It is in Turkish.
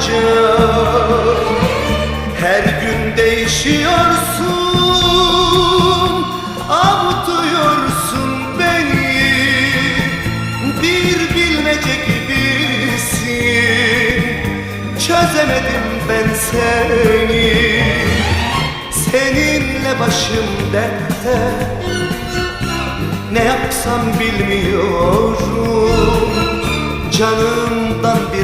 kalacak Her gün değişiyorsun Avutuyorsun beni. Bir bilmece gibisin Çözemedim ben seni. Seninle başım dertte ne yapsam bilmiyorum. Canımdan